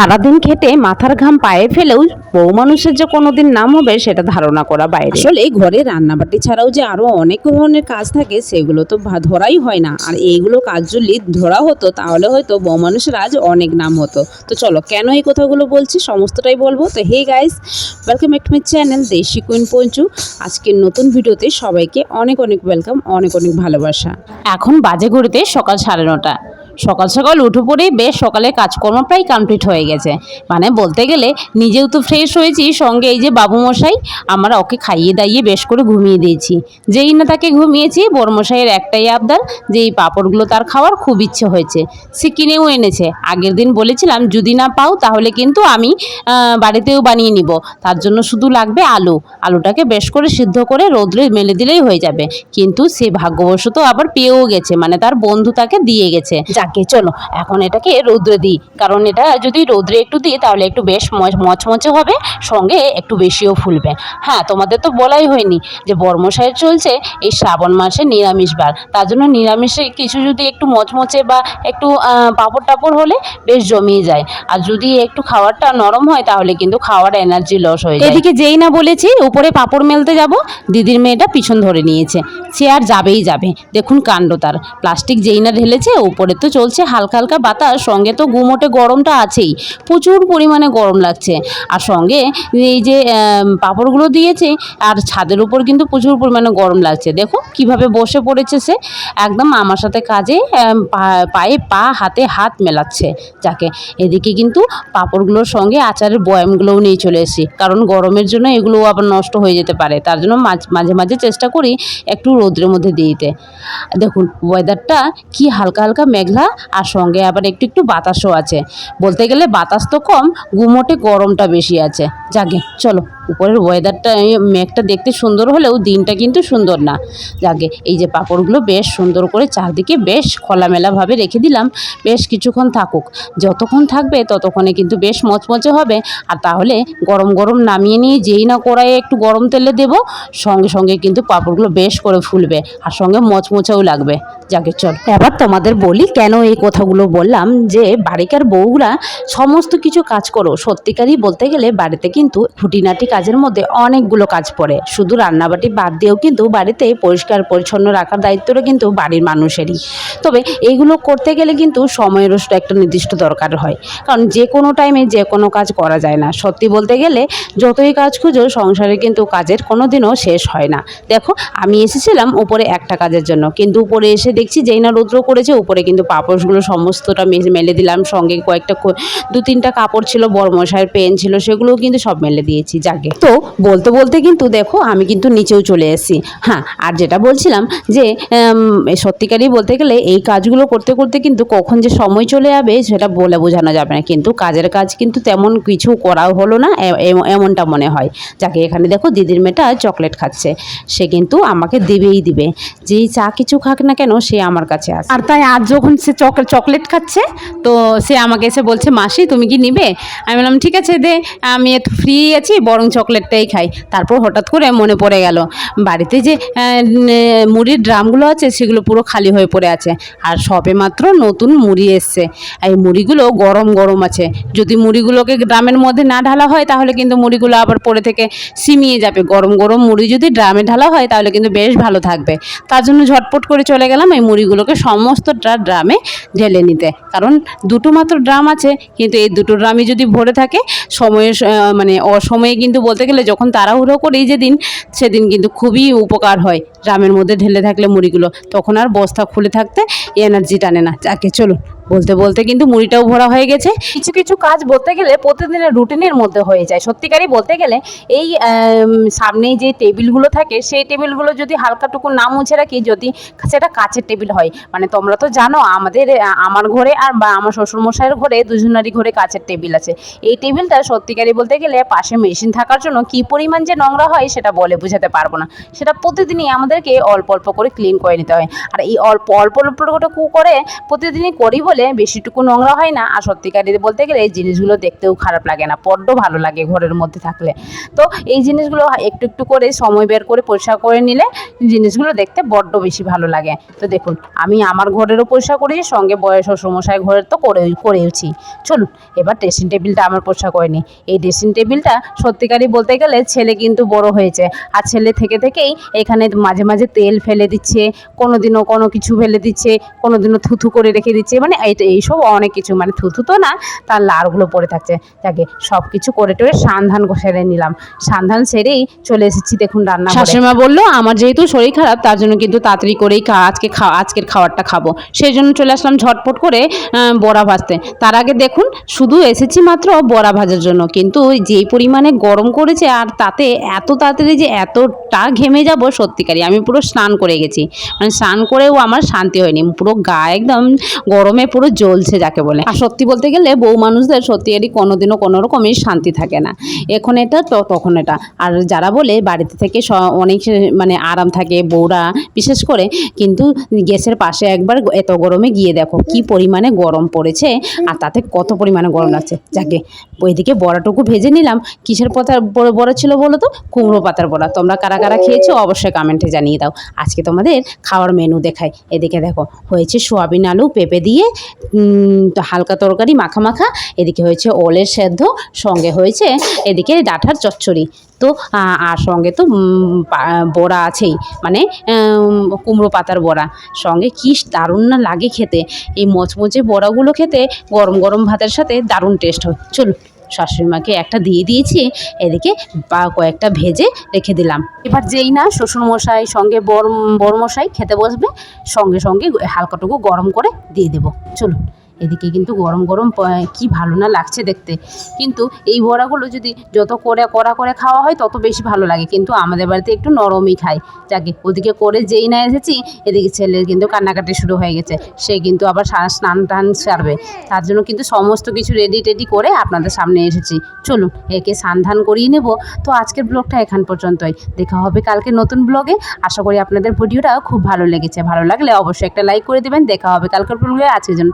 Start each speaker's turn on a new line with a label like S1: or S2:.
S1: সারাদিন খেটে মাথার ঘাম পায়ে ফেলেও বউ মানুষের যে কোনোদিন নাম হবে সেটা ধারণা করা বাইরে। আসলে ঘরে রান্নাবাটি ছাড়াও যে আরও অনেক ধরনের কাজ থাকে সেগুলো তো ধরাই হয় না। আর এইগুলো কাজ যদি ধরা হতো তাহলে হয়তো বউ মানুষের আজ অনেক নাম হতো। তো চলো কেন এই কথাগুলো বলছি সমস্তটাই বলব। তো hey guys welcome back to my channel desi queen Panchu আজকের নতুন ভিডিওতে সবাইকে অনেক অনেক ওয়েলকাম অনেক অনেক ভালোবাসা। এখন বাজে ঘড়িতে সকাল সাড়ে নটা। সকাল সকাল উঠে পড়েই বেশ সকালে কাজকর্ম প্রায় কমপ্লিট হয়ে গেছে। মানে বলতে গেলে নিজেও তো ফ্রেশ হয়েছি, সঙ্গে এই যে বাবু মশাই আমরা ওকে খাইয়ে দাইয়ে বেশ করে ঘুমিয়ে দিয়েছি। যেই না তাকে ঘুমিয়েছি বড়মশাইয়ের একটাই আবদার যে এই পাঁপড়গুলো তার খাওয়ার খুব ইচ্ছে হয়েছে। সে কিনেও এনেছে। আগের দিন বলেছিলাম, যদি না পাও তাহলে কিন্তু আমি বাড়িতেও বানিয়ে নিব। তার জন্য শুধু লাগবে আলু। আলুটাকে বেশ করে সিদ্ধ করে রোদ্রে মেলে দিলেই হয়ে যাবে। কিন্তু সে ভাগ্যবশত আবার পেয়েও গেছে। মানে তার বন্ধু তাকে দিয়ে গেছে। যাকে, চলো, এখন এটাকে রৌদ্রে দিই। কারণ এটা যদি রৌদ্রে একটু দিই, তাহলে একটু বেশ মচ- মচমচে হবে, সঙ্গে একটু বেশিও ফুলবে। হ্যাঁ তোমাদের তো বলাই হয়নি যে বর্মশাইয়ের চলছে এই শ্রাবণ মাসে নিরামিষ বার। তার জন্য নিরামিষে কিছু যদি একটু মচমচে বা একটু পাঁপড় টাপড় হলে বেশ জমিয়ে যায়। আর যদি একটু খাওয়ারটা নরম হয়, তাহলে কিন্তু খাওয়ার এনার্জি লস হয়ে যায়। এদিকে যেই না বলেছি, উপরে পাঁপড় মেলতে যাব, দিদির মেয়েটা পিছন ধরে নিয়েছে। সে আর যাবেই যাবে, দেখুন কাণ্ড তার। প্লাস্টিক যেই না ঢেলেছে, উপরে তো চলছে হালকা হালকা বাতাস, সঙ্গে তো গুমোটে গরমটা আছেই। প্রচুর পরিমাণে গরম লাগছে। আর সঙ্গে এই যে পাঁপড়গুলো দিয়েছে, আর ছাদের উপর কিন্তু প্রচুর পরিমাণে গরম লাগছে। দেখো কীভাবে বসে পড়েছে সে। একদম আমার সাথে কাজে পায়ে পা, হাতে হাত মেলাচ্ছে যাকে। এদিকে কিন্তু পাঁপড়গুলোর সঙ্গে আচারের বয়ামগুলোও নিয়ে চলে এসেছি। কারণ গরমের জন্য এগুলোও আবার নষ্ট হয়ে যেতে পারে। তার জন্য মাঝ- মাঝে চেষ্টা করি একটু রোদ্রের মধ্যে দিতে। দেখুন ওয়েদারটা কি হালকা হালকা মেঘলা, আর সঙ্গে আবার একটু একটু বাতাসও আছে। বলতে গেলে বাতাস তো কম গুমোটে গরমটা বেশি আছে। যাকে চলো। উপরের ওয়েদারটা মেঘটা দেখতে সুন্দর হলেও দিনটা কিন্তু সুন্দর না। যাকে এই যে পাঁপড়গুলো বেশ সুন্দর করে চারদিকে বেশ খোলামেলাভাবে রেখে দিলাম, বেশ কিছুক্ষণ থাকুক। যতক্ষণ থাকবে ততক্ষণে কিন্তু বেশ মচমচে হবে। আর তাহলে গরম গরম নামিয়ে নিয়ে যেই না কড়াইয়ে একটু গরম তেলে দেবো, সঙ্গে সঙ্গে কিন্তু পাঁপড়গুলো বেশ করে ফুলবে আর সঙ্গে মচমচাও লাগবে। যাকে চল। এবার তোমাদের বলি কেন এই কথাগুলো বললাম যে বাড়িকার বউরা সমস্ত কিছু কাজ করো। সত্যিকারই বলতে গেলে বাড়িতে কিন্তু খুঁটিনাটি কাজের মধ্যে অনেকগুলো কাজ পড়ে। শুধু রান্নাবাটি বাদ দিয়েও কিন্তু বাড়িতে পরিষ্কার, পরিচ্ছন্ন রাখার দায়িত্বটা কিন্তু বাড়ির মানুষেরই। তবে এইগুলো করতে গেলে কিন্তু সময়েরও একটা নির্দিষ্ট দরকার হয়। কারণ যে কোনো টাইমে যে কোনো কাজ করা যায় না। সত্যি বলতে গেলে যতই কাজ খুঁজো, সংসারে কিন্তু কাজের কোনো দিনও শেষ হয় না। দেখো, আমি এসেছিলাম উপরে একটা কাজের জন্য। কিন্তু উপরে এসে দেখছি যেই না রৌদ্র করেছে, উপরে কিন্তু পাপড়গুলো সমস্তটা মেলে দিলাম। সঙ্গে কয়েকটা দু তিনটা কাপড় ছিল বড়মশাইয়ের পেন ছিল, সেগুলোও কিন্তু সব মেলে দিয়েছি। যাকে তো বলতে বলতে কিন্তু দেখো আমি কিন্তু নিচেও চলে এসেছি। হ্যাঁ আর যেটা বলছিলাম যে সত্যিকারই বলতে গেলে এই কাজগুলো করতে করতে কিন্তু কখন যে সময় চলে যাবে সেটা বলে বোঝানো যাবে না। কিন্তু কাজের কাজ কিন্তু তেমন কিছু করাও হলো না এমনটা মনে হয়। যাকে এখানে দেখো দিদির মেয়েটা চকলেট খাচ্ছে, সে কিন্তু আমাকে দেবেই দিবে। যেই চা কিছু খাক না কেন সে আমার কাছে আসে আর তাই আজ যখন সে চক- চকলেট খাচ্ছে, তো সে আমাকে এসে বলছে, মাসি তুমি কি নিবে? আমি বললাম, ঠিক আছে দে, আমি এত ফ্রি আছি, বরং চকলেটটাই খাই। তারপর হঠাৎ করে মনে পড়ে গেল, বাড়িতে যে মুড়ির ড্রামগুলো আছে সেগুলো পুরো খালি হয়ে পড়ে আছে। আর সবে মাত্র নতুন মুড়ি এসছে। এই মুড়িগুলো গরম গরম আছে। যদি মুড়িগুলোকে ড্রামের মধ্যে না ঢালা হয় তাহলে কিন্তু মুড়িগুলো আবার পরে থেকে সিমিয়ে যাবে। গরম গরম মুড়ি যদি ড্রামে ঢালা হয় তাহলে কিন্তু বেশ ভালো থাকবে। তার জন্য ঝটপট করে চলে গেলাম এই মুড়িগুলোকে সমস্তটা ড্রামে ঢেলে নিতে। কারণ দুটো মাত্র ড্রাম আছে, কিন্তু এই দুটো ড্রামই যদি ভরে থাকে সময়ে মানে অসময়ে কিন্তু বলতে গেলে যখন তাড়াহুড়ো করি যেদিন সেদিন কিন্তু খুবই উপকার হয়। ড্রামের মধ্যে ঢেলে থাকলে মুড়িগুলো, তখন আর বস্তা খুলে থাকতে এনার্জি টানে না। যাকে চলুন। বলতে বলতে কিন্তু মুড়িটাও ভরা হয়ে গেছে। কিছু কিছু কাজ বলতে গেলে প্রতিদিনের রুটিনের মধ্যে হয়ে যায়। সত্যিকারই বলতে গেলে এই আম, সামনেই যে টেবিলগুলো থাকে সেই টেবিলগুলো যদি হালকাটুকু না মুছে রাখি যদি সেটা কাচের টেবিল হয়। মানে তোমরা তো জানো আমাদের আমার ঘরে আর বা আমার শ্বশুরমশাইয়ের ঘরে দুজনারই ঘরে কাচের টেবিল আছে। এই টেবিলটা সত্যিকারই বলতে গেলে পাশে মেশিন থাকার জন্য কী পরিমাণ যে নোংরা হয় সেটা বলে বোঝাতে পারব না। সেটা প্রতিদিনই আমাদেরকে অল্প অল্প করে ক্লিন করে নিতে হয়। আর এই অল্প অল্প অল্প করে প্রতিদিনই করি বলে গেলে বেশিটুকু নোংরা হয় না। আর সত্যিকারের বলতে গেলে এই জিনিসগুলো দেখতেও খারাপ লাগে না, বড্ড ভালো লাগে ঘরের মধ্যে থাকলে। তো এই জিনিসগুলো একটু একটু করে সময় বের করে পরিষ্কার করে নিলে জিনিসগুলো দেখতে বড্ড বেশি ভালো লাগে। তো দেখুন, আমি আমার ঘরেরও পরিষ্কার করেছি, সঙ্গে বয়স শ্বশুরমশাই ঘরের তো করে, করেওছি। চলুন, এবার ড্রেসিং টেবিলটা আমার পরিষ্কার করে নিই। এই ড্রেসিং টেবিলটা সত্যিকারই বলতে গেলে ছেলে কিন্তু বড় হয়েছে। আর ছেলে থেকে থেকেই এখানে মাঝে মাঝে তেল ফেলে দিচ্ছে কোনো দিনও কোনো কিছু ফেলে দিচ্ছে কোনো দিনও থুথু করে রেখে দিচ্ছে। মানে এইসব অনেক কিছু মানে থুথু তো না, তার লারগুলো পড়ে থাকছে। তাকে সব কিছু করে টোরে সান্ধান সেরে নিলাম। সান্ধান সেরেই চলে এসেছি দেখুন রান্না শাশুড়িমা বলল, আমার যেহেতু শরীর খারাপ, তার জন্য কিন্তু তাড়াতাড়ি করেই আজকে আজকের খাবারটা খাব। সেই জন্য চলে আসলাম ঝটপট করে বড়া ভাজতে। তার আগে দেখুন, শুধু এসেছি মাত্র বড়া ভাজার জন্য। কিন্তু যেই পরিমাণে গরম করেছে, আর তাতে এত তাড়াতাড়ি যে এতটা ঘেমে যাব, সত্যিকারই, আমি পুরো স্নান করে গেছি। মানে স্নান করেও আমার শান্তি হয়নি। পুরো গা একদম গরমে পুরো জ্বলছে যাকে বলে। আর সত্যি বলতে গেলে বউ মানুষদের সত্যিকারই কোনোদিনও কোনো রকমই শান্তি থাকে না। এখন এটা তো তখন এটা। আর যারা বলে বাড়িতে থেকে অনেক মানে আরাম থাকে বউরা বিশেষ করে, কিন্তু গ্যাসের পাশে একবার এত গরমে গিয়ে দেখো কি পরিমাণে গরম পড়েছে আর তাতে কত পরিমাণে গরম লাগছে। যাকে ওইদিকে বড়াটুকু ভেজে নিলাম, কিসের পাতার বড় ছিল বলো তো? কুমড়ো পাতার বড়া। তোমরা কারা কারা খেয়েছো অবশ্যই কমেন্টে জানিয়ে দাও। আজকে তোমাদের খাওয়ার মেনু দেখাই। এদিকে দেখো হয়েছে সোয়াবিন আলু, পেঁপে দিয়ে হালকা তরকারি, মাখা মাখা। এদিকে হয়েছে ওলের সেদ্ধ, সঙ্গে হয়েছে এদিকে ডাঁটার চচ্চড়ি। তো আর সঙ্গে তো বড়া আছেই মানে কুমড়ো পাতার বড়া। সঙ্গে কি দারুণ না লাগে খেতে। এই মচমচে বড়াগুলো খেতে গরম গরম ভাতের সাথে দারুণ টেস্ট হয়। চলুন শাশুড়ি মাকে একটা দিয়ে দিয়েছি, এদিকে বা কয়েকটা ভেজে রেখে দিলাম। এবার যেই না শ্বশুরমশাই সঙ্গে বর বরমশাই খেতে বসবে, সঙ্গে সঙ্গে হালকাটুকু গরম করে দিয়ে দেবো। চলুন। এদিকে কিন্তু গরম গরম কি ভালো না লাগছে দেখতে। কিন্তু এই বড়াগুলো যদি যত করে, কড়া করে খাওয়া হয়, তত বেশি ভালো লাগে। কিন্তু আমাদের বাড়িতে একটু নরমই খায়। যাকে ওদিকে করে যেই না এসেছি, এদিকে ছেলের কিন্তু কান্নাকাটি শুরু হয়ে গেছে। সে কিন্তু আবার স্নান টান সারবে। তার জন্য কিন্তু সমস্ত কিছু রেডি টেডি করে আপনাদের সামনে এসেছি। চলুন, একে সান্ধান করিয়ে নেব। তো আজকের ব্লগটা এখান পর্যন্তই। দেখা হবে কালকে নতুন ব্লগে। আশা করি আপনাদের ভিডিওটা খুব ভালো লেগেছে। ভালো লাগলে অবশ্যই একটা লাইক করে দেবেন। দেখা হবে কালকের ব্লগে। আজকের জন্য